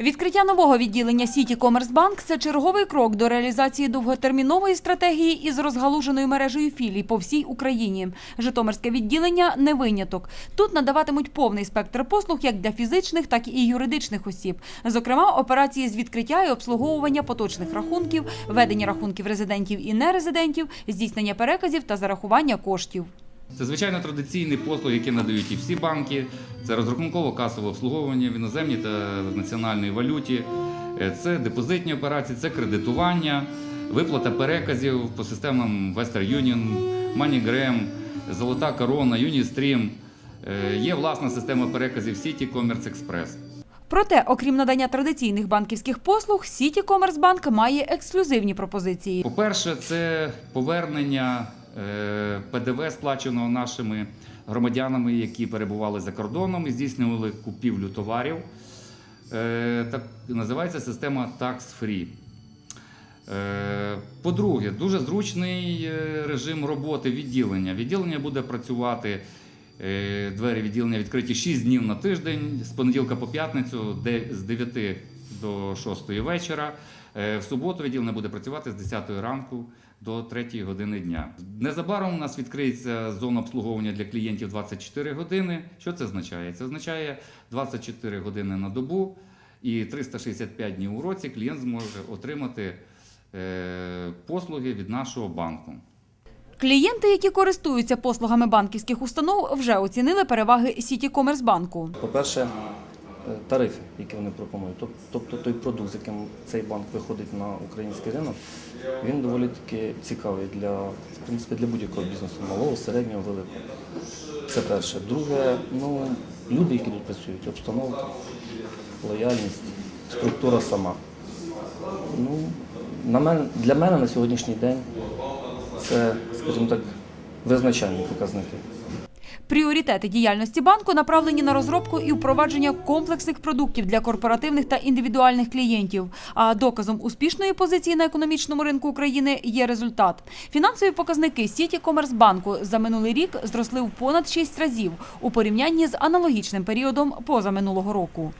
Відкриття нового відділення Сіті Комерсбанк – це черговий крок до реалізації довготермінової стратегії із розгалуженою мережею філій по всій Україні. Житомирське відділення не виняток. Тут надаватимуть повний спектр послуг як для фізичних, так і юридичних осіб. Зокрема, операції з відкриття і обслуговування поточних рахунків, ведення рахунків резидентів і нерезидентів, здійснення переказів та зарахування коштів. Це звичайно традиційні послуги, які надають і всі банки. Це розрахунково-касове обслуговування в іноземній та національній валюті, е, це депозитні операції, це кредитування, виплата переказів по системам Western Union, MoneyGram, Золота Корона, Unistream. Е, Є власна система переказів City Commerce Express. Проте, окрім надання традиційних банківських послуг, Сіті Комерсбанк має ексклюзивні пропозиції. По-перше, це повернення ПДВ, сплаченого нашими громадянами, які перебували за кордоном і здійснювали купівлю товарів. Е, Так називається система Tax Free. Е, По-друге, дуже зручний е, режим роботи відділення. Відділення буде працювати. е, Двері відділення відкриті 6 днів на тиждень, з понеділка по п'ятницю, з 9 до 6 вечора. Е, В суботу відділення буде працювати з 10 ранку до 3 години дня. Незабаром у нас відкриється зона обслуговування для клієнтів 24 години. Що це означає? Це означає 24 години на добу і 365 днів у році клієнт зможе отримати е, послуги від нашого банку. Клієнти, які користуються послугами банківських установ, вже оцінили переваги Сіті Комерсбанку. По-перше, е, тарифи, які вони пропонують. Тобто той продукт, з яким цей банк виходить на український ринок, він доволі таки цікавий для, в принципі, для будь-якого бізнесу, малого, середнього, великого. Це перше. Друге, ну, люди, які тут працюють, обстановка, лояльність, структура сама. Ну, на мене, для мене на сьогоднішній день це, скажімо так, визначальні показники. Пріоритети діяльності банку направлені на розробку і впровадження комплексних продуктів для корпоративних та індивідуальних клієнтів. А доказом успішної позиції на економічному ринку України є результат. Фінансові показники Сіті Комерсбанку за минулий рік зросли в понад 6 разів у порівнянні з аналогічним періодом позаминулого року.